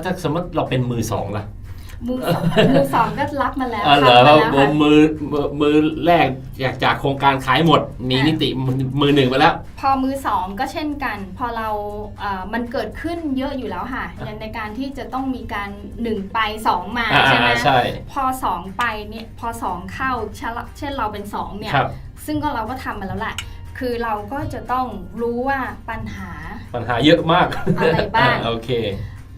แล้วถ้าสมมติเราเป็นมือสองล่ะมือสองมือสองก็รับมาแล้วเออเหรอทำมาแล้วมือค่ะ มือมือมือแรกจากจากโครงการขายหมด มีอะนิติมือหนึ่งไปแล้ว พอมือสองก็เช่นกัน พอเราเอ่อมันเกิดขึ้นเยอะอยู่แล้วค่ะอะในการที่จะต้องมีการหนึ่งไปสองมาอ่าใช่ไหมอ่าใช่พอสองไปเนี่ยพอสองเข้าเช่นเช่นเราเป็นสองเนี่ยครับ ซึ่งก็เราก็ทำมาแล้วแหละคือเราก็จะต้องรู้ว่าปัญหา ปัญหาเยอะมากอะไรบ้างอ่โอเค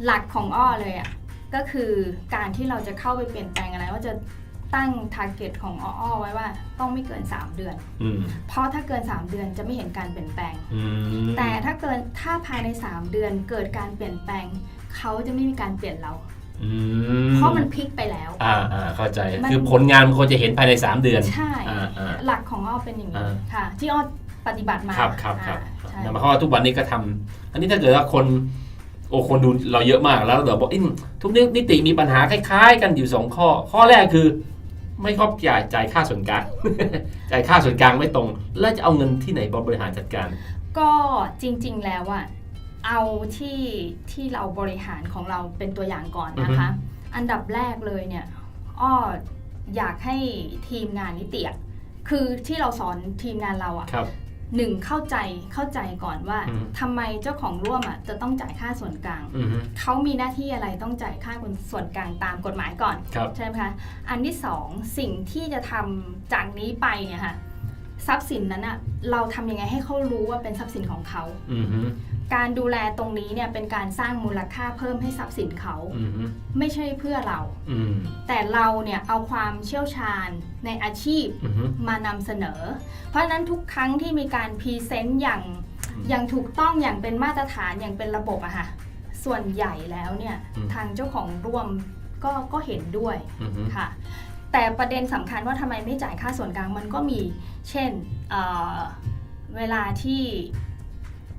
หลักของอ้อเลยอะก็คือการที่เราจะเข้าไปเปลี่ยนแปลงอะไรว่าจะตั้ง t a r g e t ของอ้ออ้อไว้ว่าต้องไม่เกิน 3 เดือนอืมเพราะถ้าเกิน 3 เดือนจะไม่เห็นการเปลี่ยนแปลงอืมแต่ถ้าเกินถ้าภายใน 3 เดือนเกิดการเปลี่ยนแปลง เขาจะไม่มีการเปลี่ยนเราอืเพราะมันพลิกไปแล้ว อ่าอ่าเข้าใจมันคือผลงานมันควรจะเห็นภายใน 3 เดือน ใช่อ่าอ่าหลักของอ้อเป็นอย่างนี้อ่าค่ะ ที่อ้อปฏิบัติมา ครับครับครับอ่าใช่นั่นหมายความว่าทุกวันนี้ก็ทำอันนี้ถ้าเกิดว่าคน โอ้คนดูเราเยอะมากแล้วเราบอกอิมทุกนิติมีปัญหาคล้ายๆ กันอยู่สองข้อ ข้อแรกคือ ไม่ครอบจ่ายจ่ายค่าส่วนกลางจ่ายค่าส่วนกลางไม่ตรง แล้วจะเอาเงินที่ไหนบริหารจัดการ ก็จริง ๆ แล้วอะเอาที่ที่เราบริหารของเราเป็นตัวอย่างก่อนนะคะ อันดับแรกเลยเนี่ยอ้ออยากให้ทีมงานนิติอะคือที่เราสอนทีมงานเราอะครับ หนึ่งเข้าใจเข้าใจก่อนว่า อืมทำไมเจ้าของร่วมอะจะต้องจ่ายค่าส่วนกลาง อือฮึเขามีหน้าที่อะไรต้องจ่ายค่าส่วนกลางตามกฎหมายก่อน ครับ ใช่ไหมคะ อันที่สองสิ่งที่จะทำจากนี้ไปเนี่ยค่ะ ทรัพย์สินนั้นอะเราทำยังไงให้เขารู้ว่าเป็นทรัพย์สินของเขา อือฮึการดูแลตรงนี้เนี่ยเป็นการสร้างมูลค่าเพิ่มให้ทรัพย์สินเขา อือฮึไม่ใช่เพื่อเรา อืมแต่เราเนี่ยเอาความเชี่ยวชาญในอาชีพอือฮึ มานำเสนอ เพราะฉะนั้นทุกครั้งที่มีการพรีเซนต์อย่างอืมอย่างถูกต้องอย่างเป็นมาตรฐานอย่างเป็นระบบอะค่ะส่วนใหญ่แล้วเนี่ยอืม ทางเจ้าของร่วมก็ก็เห็นด้วย อือฮึ ค่ะ แต่ประเด็นสำคัญว่าทำไมไม่จ่ายค่าส่วนกลางมันก็มี เช่นเอ่อเวลาที่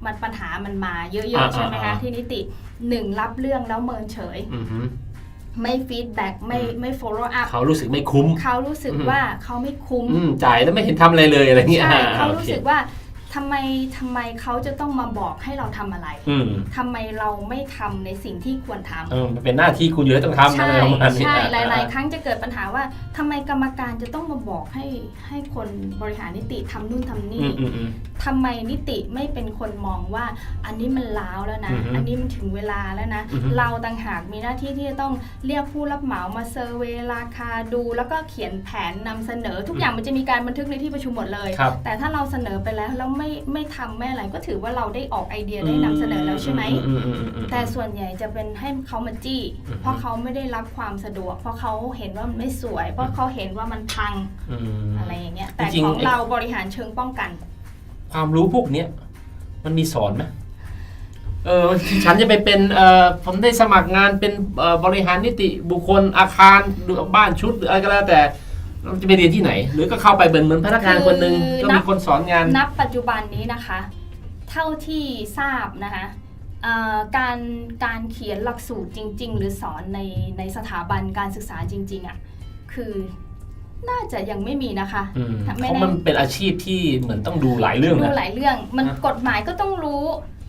มันปัญหามันมาเยอะอ่าๆใช่ไหมอ่าคะอ่าที่นิติหนึ่งรับเรื่องแล้วเมินเฉยอือฮึไม่ฟีดแบ็กไม่อืมไม่ follow up เขารู้สึกไม่คุ้ม เขารู้สึกอืมว่าเขาไม่คุ้มอืมจ่ายแล้วไม่เห็นทำอะไรเลยอะไรเงี้ยใช่อ่เขาโอรู้คสึกว่า ทำไมทำไมเขาจะต้องมาบอกให้เราทำอะไรอืมทำไมเราไม่ทำในสิ่งที่ควรทำ เออมันเป็นหน้าที่คุณอยู่แล้วต้องทำใช่อะไรประมาณนี้ใช่อะหลาย ๆ ครั้งจะเกิดปัญหาว่าทำไมกรรมการจะต้องมาบอกให้ให้คนบริหารนิติทำนู่นทำอืนี่ มอืมอืม ทำไมนิติไม่เป็นคนมองว่าอันนี้มันล้าวแล้วนะอือฮึอันนี้มันถึงเวลาแล้วนะอือฮึเราต่างหากมีหน้าที่ที่จะต้องเรียกผู้รับเหมามาเซอร์เวย์ราคาดู แล้วก็เขียนแผนนำเสนอ ทุกอย่างมันจะมีการบันทึกในที่ประชุมหมดเลยครับแต่ถ้าเราเสนอไปแล้วแล้วไม่ไม่ทำไม่อะไรก็ถือว่าเราได้ออกไอเดียได้นำเสนอแล้วใช่ไหมอือืมอืมอืมแต่ส่วนใหญ่จะเป็นให้เขามาจี้อือฮึเพราะเขาไม่ได้รับความสะดวก เพราะเขาเห็นว่ามันไม่สวย เพราะเขาเห็นว่ามันพังอืมอะไรอย่างเงี้ยแต่จริงๆของไอ้เราบริหารเชิงป้องกัน ความรู้พวกเนี้ยมันมีสอนไหมเออฉันจะไปเป็นเอ่อผมได้สมัครงานเป็นเอ่อบริหารนิติบุคคลอาคารหรือบ้านชุดหรืออะไรก็แล้วแต่เราจะไปเรียนที่ไหน หรือก็เข้าไปเป็นเหมือนพนักงานคนหนึ่งคือก็นัมีบคนสอนงานนับปัจจุบันนี้นะคะ เท่าที่ทราบนะคะเอ่อการการเขียนหลักสูตรจริง ๆ หรือสอนในในสถาบันการศึกษาจริง ๆอะคือ น่าจะยังไม่มีนะคะอืมไม่เพแน่ราะมันเป็นอาชีพที่เหมือนต้องดูหลายเรื่องดูนะหลายเรื่อง มันนะกฎหมายก็ต้องรู้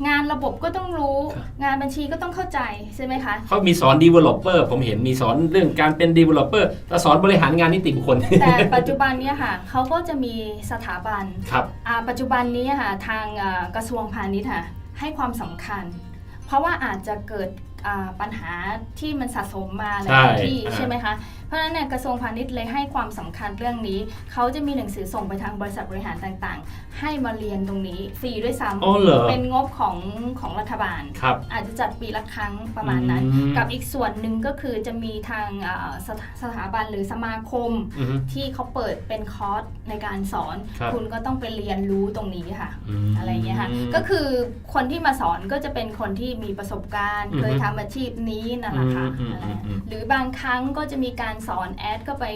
งานระบบก็ต้องรู้ครับงานบัญชีก็ต้องเข้าใจใช่ไหมคะเขามีสอน developer ผมเห็นมีสอนเรื่องการเป็น developer แต่สอนบริหารงานนิติบุคคล แต่ปัจจุบันเนี้ค่ะเขาก็จะมีสถาบันครับอ่าปัจจุบันนี้ค่ะทางอ่ากระทรวงพาณิชย์ค่ะให้ความสำคัญ เพราะว่าอาจจะเกิดอ่า ปัญหาที่มันสะสมมาหลายๆที่อ่าใช่ไหมคะ เพราะฉะนั้นเนี่ยกระทรวงพาณิชย์เลยให้ความสำคัญเรื่องนี้ เขาจะมีหนังสือส่งไปทางบริษัทบริหารต่างๆ ให้มาเรียนตรงนี้ฟรีด้วยซ้อ๋อเหรอำเป็นงบของของรัฐบาลครับอาจจะจัดปีละครั้งประมาณนั้นอืมกับอีกส่วนหนึ่งก็คือจะมีทางอ่าสถสถาบันหรือสมาคมอือฮึที่เขาเปิดเป็นคอร์สในการสอนครับณก็ต้องไปเรียนรู้ตรงนี้ค่ะมอะไรอย่างเงี้ยค่ะ ก็คือคนที่มาสอนก็จะเป็นคนที่มีประสบการณ์อือฮึเคยทำอาชีพนี้นั่นแหละค่ะอืมอืมอะไรอืม หรือบางครั้งก็จะมีการสอนแอดเข้าไป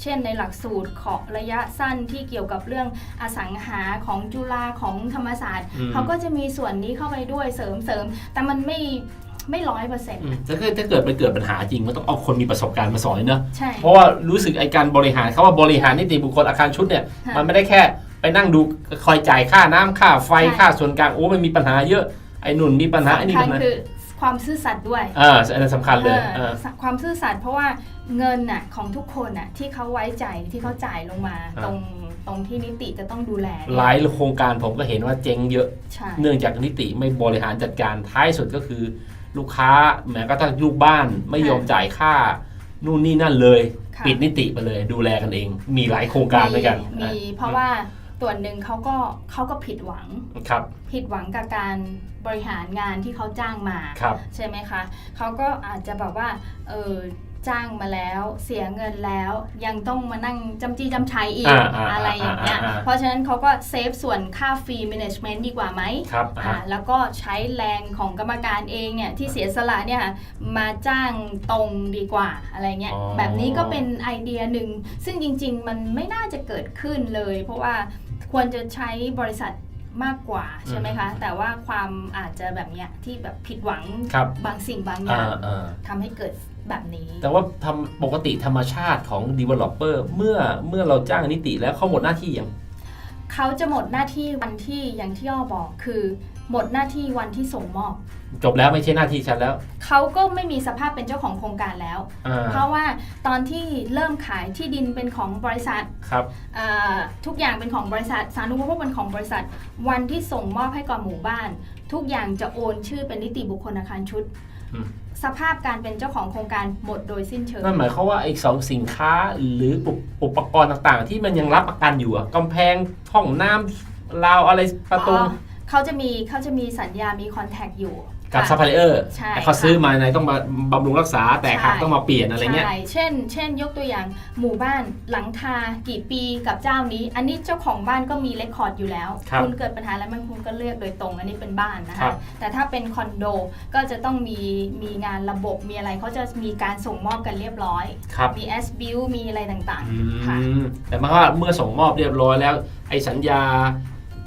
เช่นในหลักสูตรของระยะสั้นที่เกี่ยวกับเรื่องอสังหาของจุฬาของธรรมศาสตร์ อืม เขาก็จะมีส่วนนี้เข้าไปด้วยเสริมเสริมแต่มันไม่ไม่ร้อยเปอร์เซ็นต์อืมถ้าเกิดถ้าเกิดไปเกิดปัญหาจริงมันต้องเอาคนมีประสบการณ์มาสอนเนอะใช่ เพราะว่ารู้สึกไอการบริหารเขาว่าบริหารนิติบุคคลอาคารชุดเนี่ยค่ะมันไม่ได้แค่ไปนั่งดูคอยจ่ายค่าน้ำค่าไฟใช่ ค่าส่วนกลางโอ้มันมีปัญหาเยอะไอ้นุ่นมีปัญหาไอ้นี่สำคัปัญญหา คือ คความซื่อสัตย์ด้วยอ่าอันนั้นสำคัญเลยเอออ่าความซื่อสัตย์เพราะว่าเงินน่ะของทุกคนน่ะที่เขาไว้ใจที่เขาจ่ายลงมาอ่าตรงตรงที่นิติจะต้องดูแลเนี่ยหลายโครงการผมก็เห็นว่าเจ๊งเยอะใช่เนื่องจากนิติไม่บริหารจัดการท้ายสุดก็คือ ลูกค้าแม้กระทั่งลูกบ้านไม่ยอมจ่ายค่านู่นนี่นั่นเลยค่ะปิดนิติไปเลย ดูแลกันเอง มีหลายโครงการด้วยกันมีมีเพราะว่า ส่วนหนึ่งเขาก็เขาก็ผิดหวัง ครับ ผิดหวังกับการบริหารงานที่เขาจ้างมาครับ ใช่ไหมคะเขาก็อาจจะแบบว่าเออจ้างมาแล้วเสียเงินแล้วยังต้องมานั่งจำจี้จำชัยอีกอ่าอ่าอะไรอย่างเงี้ยอ่าอ่าอ่าเพราะฉะนั้นเขาก็เซฟส่วนค่าฟรี management ดีกว่าไหมครับอ่าอ่าแล้วก็ใช้แรงของกรรมการเองเนี่ยที่เสียสละเนี่ยค่ะมาจ้างตรงดีกว่าอะไรเงี้ยอ๋อแบบนี้ก็เป็นไอเดียหนึ่งซึ่งจริง ๆ มันไม่น่าจะเกิดขึ้นเลย เพราะว่า ควรจะใช้บริษัทมากกว่าใช่ไหมคะ แต่ว่าความอาจจะแบบเนี้ยที่แบบผิดหวังครับบางสิ่งบางอย่าอ่างอ่าทำให้เกิดแบบนี้ แต่ว่าทำปกติธรรมชาติของ developer เมื่อเมื่อเราจ้างนิติแล้วเขาหมดหน้าที่ยังเขาจะหมดหน้าที่วันที่อย่างที่อ้อบอกคือ หมดหน้าที่วันที่ส่งมอบ จบแล้วไม่ใช่หน้าที่ฉันแล้ว เขาก็ไม่มีสภาพเป็นเจ้าของโครงการแล้ว อ่าเพราะว่าตอนที่เริ่มขายที่ดินเป็นของบริษัทครับ เอ่อทุกอย่างเป็นของบริษัท สารุปโภคเป็นของบริษัท วันที่ส่งมอบให้กับหมู่บ้าน ทุกอย่างจะโอนชื่อเป็นนิติบุคคลอาคารชุด อืม สภาพการเป็นเจ้าของโครงการหมดโดยสิ้นเชิง นั่นหมายความว่าไอ้สองสินค้าหรืออุปอุปกรณ์ต่างๆ ที่มันยังรับประกันอยู่อะกำแพงห้องน้ำราวอะไรประตู อ๋อ เขาจะมีเขาจะมีสัญญา มีคอนแทคอยู่ กับค่ะซัพพลายเออร์ใช่เขาค่ะ ซื้อมาในต้องมาบำรุงรักษาแต่หักใช่ต้องมาเปลี่ยนอะไรเงี้ย ใช่ เช่น เช่น ยกตัวอย่างหมู่บ้านหลังคากี่ปีกับเจ้านี้ อันนี้เจ้าของบ้านก็มีเรคคอร์ดอยู่แล้วครับณเกิดปัญหาแล้วมันคุณก็เลือกโดยตรง อันนี้เป็นบ้านนะครัคะ บ แต่ถ้าเป็นคอนโดก็จะต้องมีมีงานระบบมีอะไรเขาจะมีการส่งมอบกันเรียบร้อย ครับมี S bill มีอะไรต่างอืๆ ค่ะ มแต่หมายความว่าเมื่อส่งมอบเรียบร้อยแล้ว ไอ้สัญญา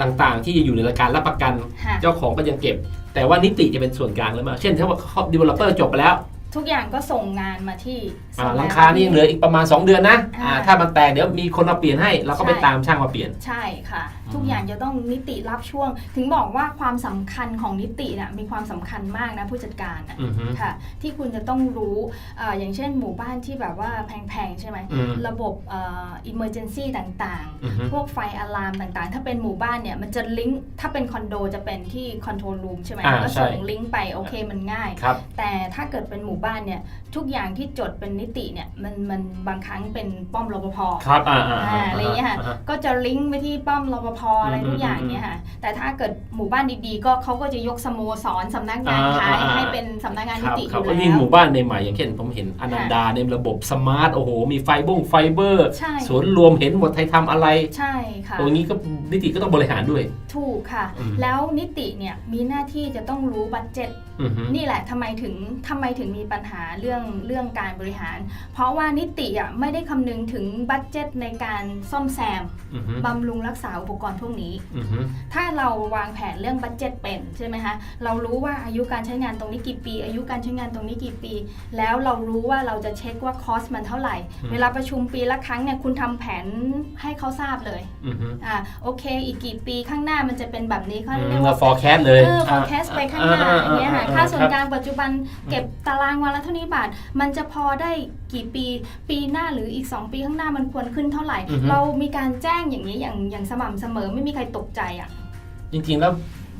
ต่างๆ ที่อยู่ในรายการรับประกัน ค่ะ เจ้าของก็ยังเก็บ แต่ว่านิติจะเป็นส่วนกลางหรือเปล่าเช่นถ้าว่าเขา developer จบไปแล้วทุกอย่างก็ส่งงานมาที่อ่าส่งหลังงคานี่ยังเหลืออีกประมาณ 2 เดือนนะอ่าอ่าถ้ามันแตกเดี๋ยวมีคนมาเปลี่ยนให้เราก็ไปใช่ตามช่างมาเปลี่ยน ใช่ค่ะอืม ทุกอย่างจะต้องนิติรับช่วง ถึงบอกว่าความสำคัญของนิติน่ะมีความสำคัญมากนะผู้จัดการน่ะอือฮึค่ะ ที่คุณจะต้องรู้เอ่ออย่างเช่นหมู่บ้านที่แบบว่าแพงๆ ใช่ไหมอืมระบบเอ่อ emergency ต่างอือฮึๆพวกไฟอะลามต่างๆ ถ้าเป็นหมู่บ้านเนี่ยมันจะลิงก์ถ้าเป็นคอนโดจะเป็นที่ control room ใช่ไหมอ่าก็ใช่ส่งลิงก์ไปโอเคมันง่ายครับแต่ถ้าเกิดเป็นหมู่บ้านเนี่ยทุกอย่างที่จดเป็นนิติเนี่ยมันมันบางครั้งเป็นป้อมรปภครับอ่าอ่าอ่าอะไรอย่างเงี้ยค่ะอ่าก็จะลิงก์ไปที่ป้อมรปภอะไรอืมทุกอย่างเนี่ยค่ะแต่ถ้าเกิดหมู่บ้านดีๆ ก็เขาก็จะยกสโมสรสำนักงานอ่าขายอ่าให้เป็นสำนักงานคนิรับติอครับยู่วันนี้แล้หวมู่บ้านในใหม่อย่างเช่นผมเห็นอนันดาในระบบสมาร์ทโอ้โหมีไฟบงไฟเบอร์ใช่สวนรวมเห็นหมดไทยทำอะไรใช่ค่ะตรงนี้ก็นิติก็ต้องบริหารด้วย ถูกค่ะอืมแล้วนิติเนี่ยมีหน้าที่จะต้องรู้บัตเจ็ตอือฮึนี่แหละทำไมถึงทำไมถึงมีปัญหาเรื่องเรื่องการบริหาร เพราะว่านิติอะไม่ได้คำนึงถึงบัตเจ็ตในการซ่อมแซมอือฮึบำรุงรักษาอุปกรณ์พวกนี้อือฮึถ้าเราวางแผนเรื่องบัตเจ็ตเป็นใช่ไหมคะ เรารู้ว่าอายุการใช้งานตรงนี้กี่ปี อายุการใช้งานตรงนี้กี่ปี แล้วเรารู้ว่าเราจะเช็คว่าคอสมันเท่าไหร่อืมเวลาประชุมปีละครั้งเนี่ยคุณทำแผนให้เขาทราบเลยอือฮึอ่าโอเค อีกกี่ปีข้างหน้ามันจะเป็นแบบนี้เขาอืมเรียกเราว่า forecast เลยเออ forecast ไปข้างหน้าอ่อย่างเงี้ยค่ะอ่ค่าส่วนรับกลางปัจจุบันเก็บตารางวันละเท่านี้บาท มันจะพอได้กี่ปีปีหน้าหรืออีก 2 ปีข้างหน้ามันควรขึ้นเท่าไหร่ อือฮึ เรามีการแจ้งอย่างนี้อย่างอย่างสม่ำเสมอไม่มีใครตกใจอะ จริงๆแล้ว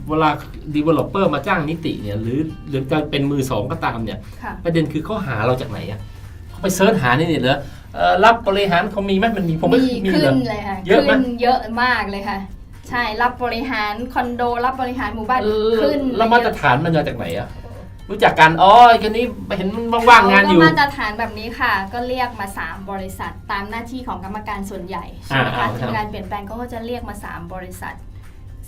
เวลา developer มาจ้างนิติเนี่ยหรือหรือการเป็นมือสองก็ตามเนี่ย ค่ะ ประเด็นคือเขาหาเราจากไหนอะเขาไปเซิร์ชหาในเน็ตเหรอเอ่อรับบริหารเขามีไหมมันมีผมไม่มีมีขึ้เหรนอเลยค่ะเยอะไหม ขึ้นเยอะมากเลยค่ะ ใช่รับบริหารคอนโดรับบริหารหมู่บ้านเออขึ้นแล้วมาตรฐานมันมาจากไหนอะ รู้จักกันอ๋อไอ้คนนี้เห็นมันว่างๆงานอยู่เขก็มาตรฐานแบบนี้ค่ะ ก็เรียกมา 3 บริษัท ตามหน้าที่ของกรรมการส่วนใหญ่ใช่ไหมอ่าคะอ่าครับทำการเปลี่ยนแปลงเขาก็จะเรียกมา 3 บริษัท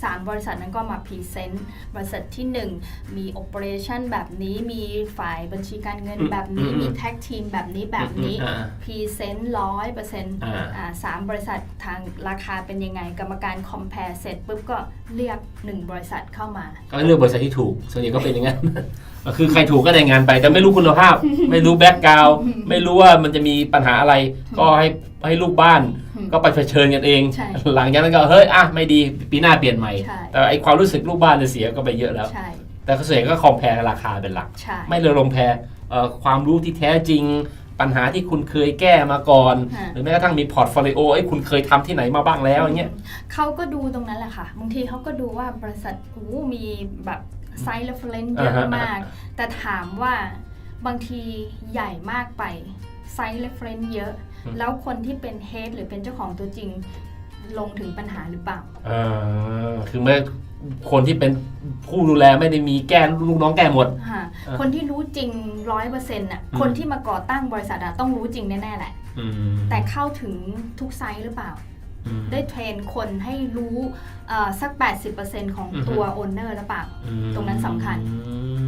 3 บริษัทนั้นก็มาพรีเซนต์บริษัทที่ 1 มีโอเปอเรชันแบบนี้มีฝ่ายบัญชีการเงินแบบนี้มีแท็กทีมแบบนี้แบบนี้อ่าพรีเซนต์ร้อยเปอร์เซ็นต์อ่าสามบริษัททางราคาเป็นยังไง กรรมการคอมเพลเสร็จปุ๊บก็เรียก 1 บริษัทเข้ามา ก็เลือกบริษัทที่ถูก ส่วนใหญ่ก็เป็นอย่างนั้นคือใครถูกก็ได้งานไป แต่ไม่รู้คุณภาพ ไม่รู้แบ็กกราวไม่รู้ว่ามันจะมีปัญหาอะไร ก็ให้ให้ลูกบ้านอืม ก็ไปเผชิญกันเองใช่หลังจากนั้นก็เฮ้ยอะไม่ดีปีหน้าเปลี่ยนใหม่ใช่แต่ไอความรู้สึกลูกบ้านเนี่ยเสียก็ไปเยอะแล้วใช่แต่ส่วนใหญ่ก็คอมแพร์ราคาเป็นหลักใช่ไม่เลยลงแพรเอ่อความรู้ที่แท้จริงปัญหาที่คุณเคยแก้มาก่อนค่ะหรือแม้กระทั่งมีพอร์ตโฟลิโอไอ้ยคุณเคยทำที่ไหนมาบ้างแล้วอย่างเงี้ยเขาก็ดูตรงนั้นแหละค่ะ บางทีเขาก็ดูว่าบริษัทโอ้โหมีแบบไซส์เรฟเฟรนซ์เยอะอ่าฮะมาก แต่ถามว่าบางทีใหญ่มากไป ไซส์เรฟเฟรนซ์เยอะ แล้วคนที่เป็นเฮดหรือเป็นเจ้าของตัวจริงลงถึงปัญหาหรือเปล่าเออคือไม่คนที่เป็นผู้ดูแลไม่ได้มีแก้ลูกน้องแก้หมดค่ะอ่าคนที่รู้จริงร้อยเปอร์เซ็นต์อะอืมคนที่มาก่อตั้งบริษัทอะต้องรู้จริงแน่ๆแหละอืมแต่เข้าถึงทุกไซส์หรือเปล่าอืมได้เทรนคนให้รู้เอ่อสัก 80%ของอือฮึตัวโอนเนอร์หรือเปล่าอืมตรงนั้นสำคัญอืม